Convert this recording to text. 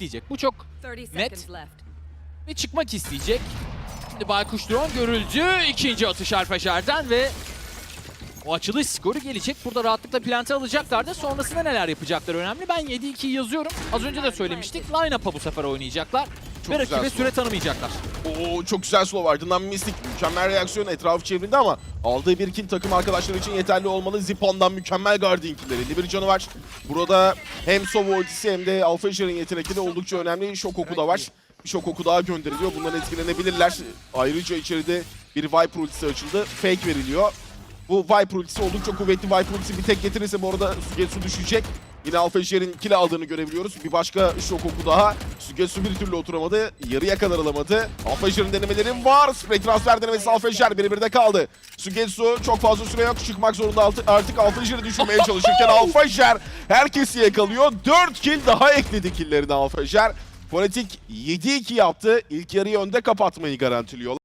bekleyecek. Bu çok 30 Net. ve çıkmak isteyecek. Şimdi Baykuş Drone görüldü. İkinci atış Alfajer'den ve o açılış skoru gelecek. Burada rahatlıkla plante alacaklar da sonrasında neler yapacaklar önemli. Ben 7-2'yi yazıyorum. Az önce de söylemiştik. Line-up'a bu sefer oynayacaklar. Çok ve rakibe süre tanımayacaklar. Oo çok güzel slow. Ardından Mystic mükemmel reaksiyon etrafı çevrildi ama aldığı bir kill takım arkadaşları için yeterli olmalı. Zipon'dan mükemmel Guardian killleri. 51 canı var. Burada hem Sova ultisi hem de Alpha Sharing yetenekleri de oldukça önemli. Şok oku da var. Bir şok oku daha gönderiliyor. Bundan etkilenebilirler. Ayrıca içeride bir Viper ultisi açıldı. Fake veriliyor. Bu Viper ultisi oldukça kuvvetli. Viper ultisi bir tek getirirse bu arada Sugetsu düşecek. Yine Sharing kill aldığını görebiliyoruz. Bir başka şok oku daha. Sugetsu bir türlü oturamadı. Yarıya kadar alamadı. Sharing denemeleri var. Spray transfer denemesi biri birde kaldı. Sugetsu çok fazla süre yok. Çıkmak zorunda artık Sharing'i düşürmeye çalışırken Sharing herkesi yakalıyor. 4 kill daha ekledi killlerine Sharing. Fnatic 7-2 yaptı. İlk yarıyı önde kapatmayı garantiliyor.